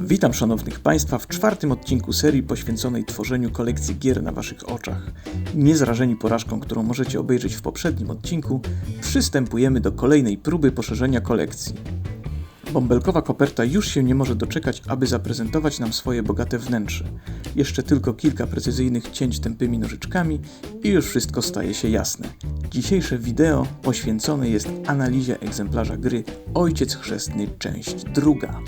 Witam szanownych Państwa w czwartym odcinku serii poświęconej tworzeniu kolekcji gier na Waszych oczach. Niezrażeni porażką, którą możecie obejrzeć w poprzednim odcinku, przystępujemy do kolejnej próby poszerzenia kolekcji. Bąbelkowa koperta już się nie może doczekać, aby zaprezentować nam swoje bogate wnętrze. Jeszcze tylko kilka precyzyjnych cięć tępymi nożyczkami i już wszystko staje się jasne. Dzisiejsze wideo poświęcone jest analizie egzemplarza gry Ojciec Chrzestny, część druga.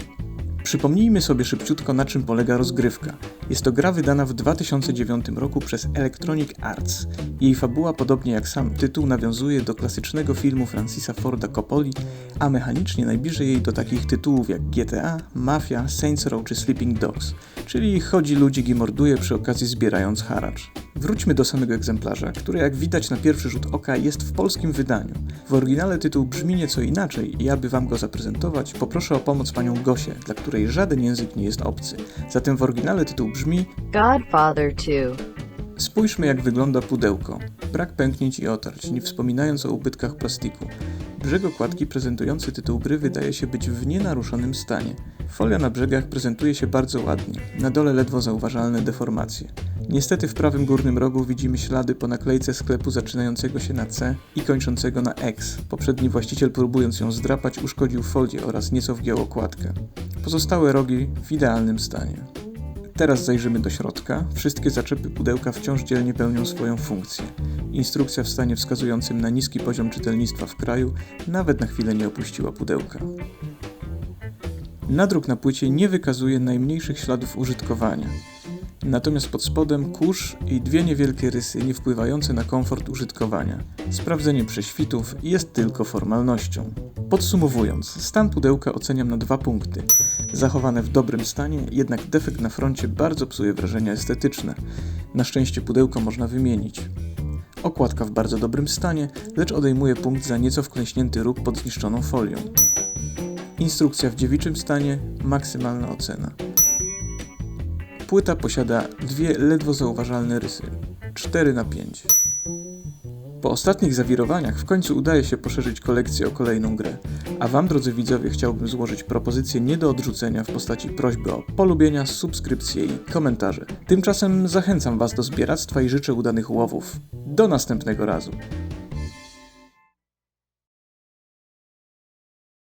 Przypomnijmy sobie szybciutko, na czym polega rozgrywka. Jest to gra wydana w 2009 roku przez Electronic Arts. Jej fabuła, podobnie jak sam tytuł, nawiązuje do klasycznego filmu Francisa Forda Coppoli, a mechanicznie najbliżej jej do takich tytułów jak GTA, Mafia, Saints Row czy Sleeping Dogs, czyli chodzi ludzi i morduje przy okazji zbierając haracz. Wróćmy do samego egzemplarza, który jak widać na pierwszy rzut oka jest w polskim wydaniu. W oryginale tytuł brzmi nieco inaczej i aby wam go zaprezentować, poproszę o pomoc panią Gosię, dla której żaden język nie jest obcy. Zatem w oryginale tytuł brzmi Godfather 2. Spójrzmy jak wygląda pudełko. Brak pęknięć i otarć, nie wspominając o ubytkach plastiku. Brzeg okładki prezentujący tytuł gry wydaje się być w nienaruszonym stanie. Folia na brzegach prezentuje się bardzo ładnie, na dole ledwo zauważalne deformacje. Niestety w prawym górnym rogu widzimy ślady po naklejce sklepu zaczynającego się na C i kończącego na X. Poprzedni właściciel próbując ją zdrapać uszkodził folię oraz nieco wgiął okładkę. Pozostałe rogi w idealnym stanie. Teraz zajrzymy do środka. Wszystkie zaczepy pudełka wciąż dzielnie pełnią swoją funkcję. Instrukcja w stanie wskazującym na niski poziom czytelnictwa w kraju nawet na chwilę nie opuściła pudełka. Nadruk na płycie nie wykazuje najmniejszych śladów użytkowania. Natomiast pod spodem kurz i dwie niewielkie rysy nie wpływające na komfort użytkowania. Sprawdzenie prześwitów jest tylko formalnością. Podsumowując, stan pudełka oceniam na dwa punkty. Zachowane w dobrym stanie, jednak defekt na froncie bardzo psuje wrażenia estetyczne. Na szczęście pudełko można wymienić. Okładka w bardzo dobrym stanie, lecz odejmuje punkt za nieco wklęśnięty róg pod zniszczoną folią. Instrukcja w dziewiczym stanie, maksymalna ocena. Płyta posiada dwie ledwo zauważalne rysy 4 na 5. Po ostatnich zawirowaniach w końcu udaje się poszerzyć kolekcję o kolejną grę, a Wam, drodzy widzowie, chciałbym złożyć propozycję nie do odrzucenia w postaci prośby o polubienia, subskrypcje i komentarze. Tymczasem zachęcam Was do zbieractwa i życzę udanych łowów. Do następnego razu.